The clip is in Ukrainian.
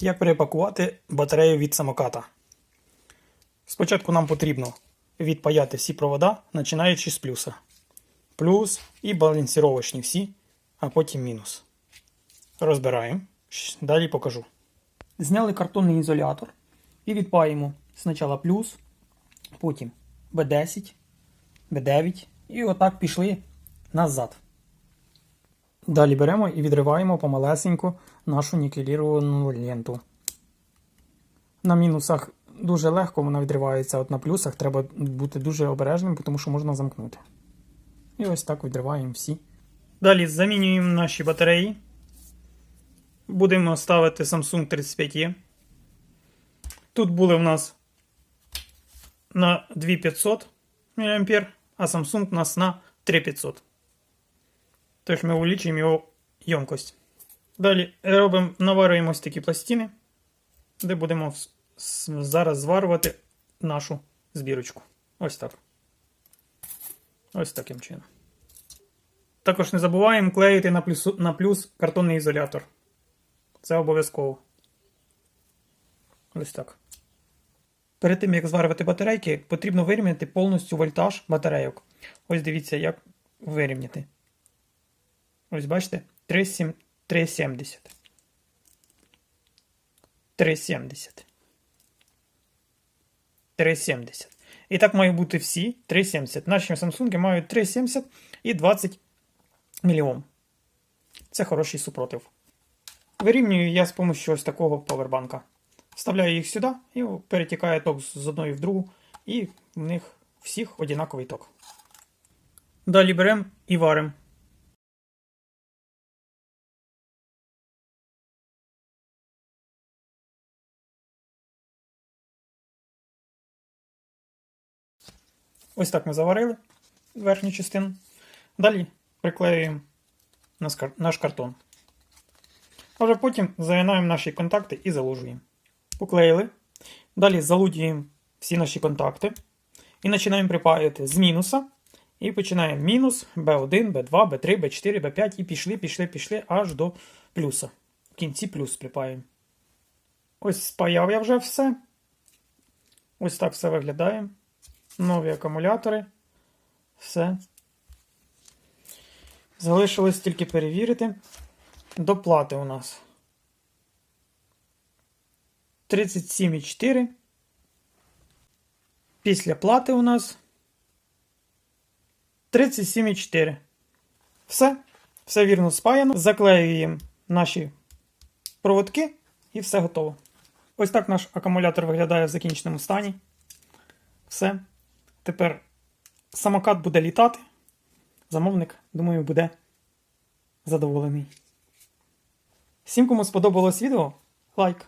Як перепакувати батарею від самоката? Спочатку нам потрібно відпаяти всі провода, починаючи з плюса. Плюс і балансіровочні всі, а потім мінус. Розбираємо. Далі покажу. Зняли картонний ізолятор і відпаємо спочатку плюс, потім B10, B9 і отак пішли назад. Далі беремо і відриваємо помалесенько нашу нікеліровану ленту. На мінусах дуже легко вона відривається, от на плюсах треба бути дуже обережним, тому що можна замкнути. І ось так відриваємо всі. Далі замінюємо наші батареї. Будемо ставити Samsung 35E. Тут були в нас на 2500 мА, а Samsung у нас на 3500. Тож ми увеличуємо його ємкость. Далі робимо, наварюємо ось такі пластини, де будемо зараз зварювати нашу збірочку. Ось так. Ось таким чином. Також не забуваємо клеїти на плюс, на плюс картонний ізолятор. Це обов'язково. Ось так. Перед тим, як зварювати батарейки, потрібно вирівняти повністю вольтаж батарейок. Ось дивіться, як вирівняти. Ось бачите? 3,70. 3,70. 3,70. І так мають бути всі 3,70. Наші Samsung мають 3,70 і 20 мільйон. Це хороший супротив. Вирівнюю я з допомогою ось такого павербанка. Вставляю їх сюди і перетікає ток з одної в другу, і в них всіх однаковий ток. Далі беремо і варимо. Ось так ми заварили верхню частину. Далі приклеюємо наш картон. А вже потім загинаємо наші контакти і заложуємо. Поклеїли. Далі залудюємо всі наші контакти. І починаємо припаювати з мінуса. І починаємо мінус B1, B2, B3, B4, B5 і пішли, пішли, пішли аж до плюса. В кінці плюс припаємо. Ось спаяв я вже все. Ось так все виглядає. Нові акумулятори. Все. Залишилось тільки перевірити. Доплати у нас 37,4. Після плати у нас 37,4. Все. Все вірно спаяно. Заклеюємо наші проводки і все готово. Ось так наш акумулятор виглядає в закінченому стані. Все. Тепер самокат буде літати. Замовник, думаю, буде задоволений. Всім, кому сподобалось відео, лайк.